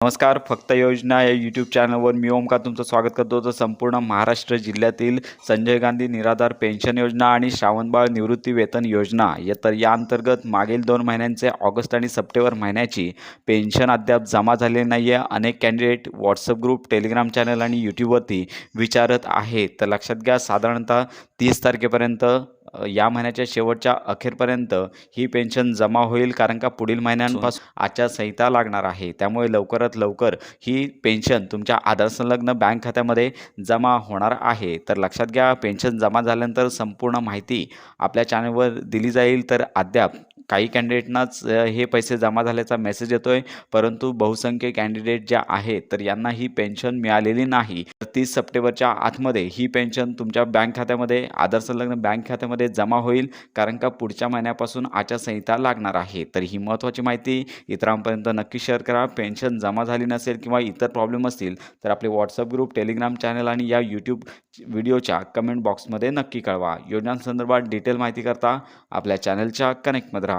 नमस्कार फक्त योजना या यूट्यूब चॅनलवर मी ओमकार तुमचं स्वागत करतो. तर संपूर्ण महाराष्ट्र जिल्ह्यातील संजय गांधी निराधार पेन्शन योजना आणि श्रावणबाळ निवृत्ती वेतन योजना या तर या अंतर्गत मागील दोन महिन्यांचे ऑगस्ट आणि सप्टेंबर महिन्याची पेन्शन अद्याप जमा झालेली नाही आहे अनेक candidate WhatsApp group Telegram channel आणि यूट्यूबवरती विचारत आहेत. तर लक्षात घ्या साधारणतः तीस तारखेपर्यंत या महिन्याच्या शेवटच्या अखेरपर्यंत ही पेन्शन जमा होईल कारण का पुढील महिन्यांपासून आचारसंहिता लागणार आहे. त्यामुळे लवकरात लवकर ही पेन्शन तुमच्या आधार संलग्न बँक खात्यामध्ये जमा होणार आहे. तर लक्षात घ्या पेन्शन जमा झाल्यानंतर संपूर्ण माहिती आपल्या चॅनलवर दिली जाईल. तर अद्याप काही कॅन्डिडेटनाच हे पैसे जमा झाल्याचा मेसेज येतो आहे परंतु बहुसंख्य कॅन्डिडेट ज्या आहेत तर यांना ही पेन्शन मिळालेली नाही. तर तीस सप्टेंबरच्या आतमध्ये ही पेन्शन तुमच्या बँक खात्यामध्ये आधार संलग्न बँक खात्यामध्ये जमा होईल कारण का पुढच्या महिन्यापासून आचारसंहिता लागणार आहे. तर ही महत्त्वाची माहिती इतरांपर्यंत नक्की शेअर करा. पेन्शन जमा झाली नसेल किंवा इतर प्रॉब्लेम असतील तर आपले व्हॉट्सअप ग्रुप टेलिग्राम चॅनल आणि या यूट्यूब व्हिडिओच्या कमेंट बॉक्समध्ये नक्की कळवा. योजनांसंदर्भात डिटेल माहिती करता आपल्या चॅनलच्या कनेक्टमध्ये राहा.